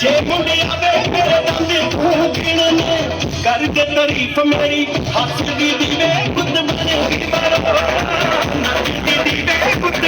ਜੇ ਮੁੰਡਿਆ ਵੇ ਮੇਰੇ ਦੰਦੇ ਤੂੰ ਕਿਣਨੇ ਕਰ ਦੇ ਤਾਰੀਫ ਮੇਰੀ ਹੱਸਦੀ ਦੀਵੇ ਬੁੱਧ ਬਣੇ ਹੋਈ ਬਾਰੋ ਨੱਚਦੀ ਦੀਵੇ ਬੁੱਧ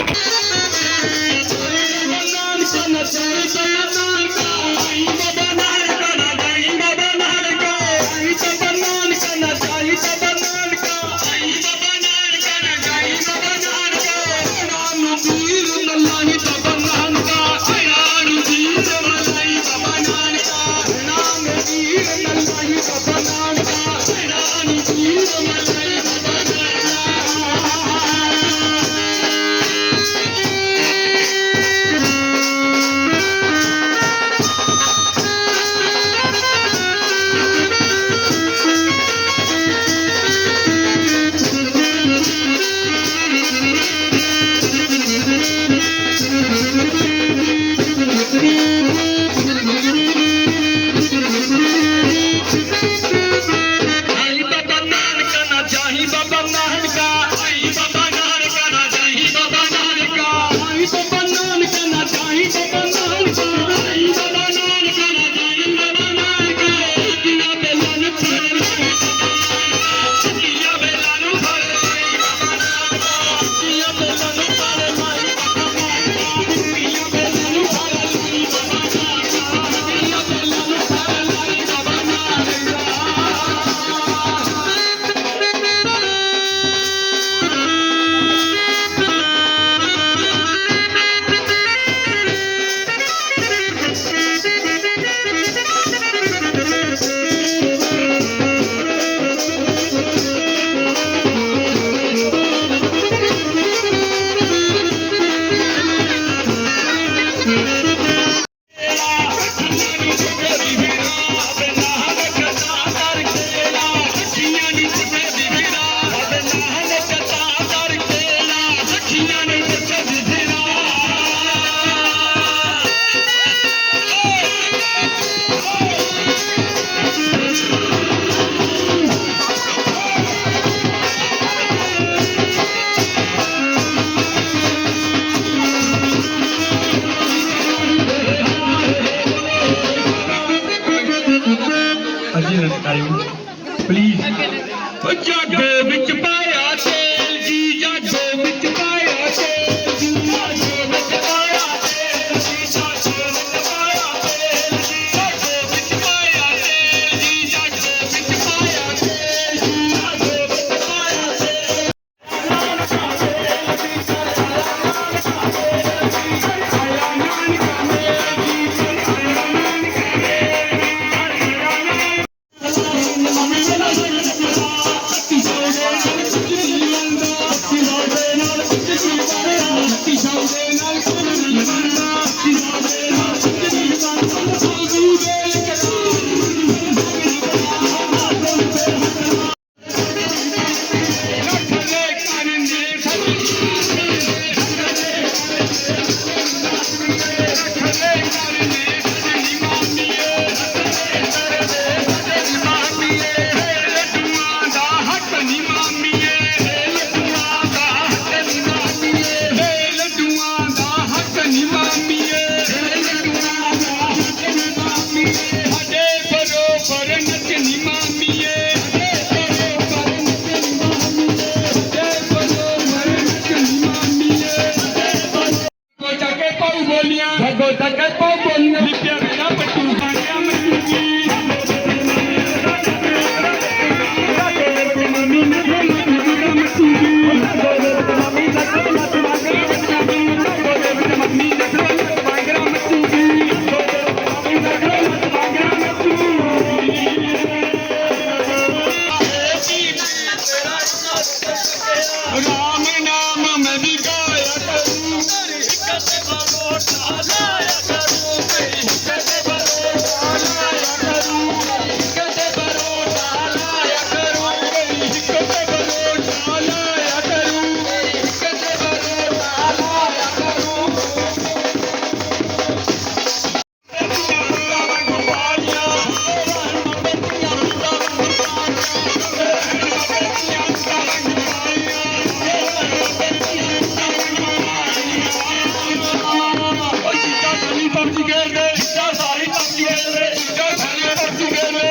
నన్ను ਜੱਗ ਵਿੱਚ ਪਾ Nacional. you must be brasileiro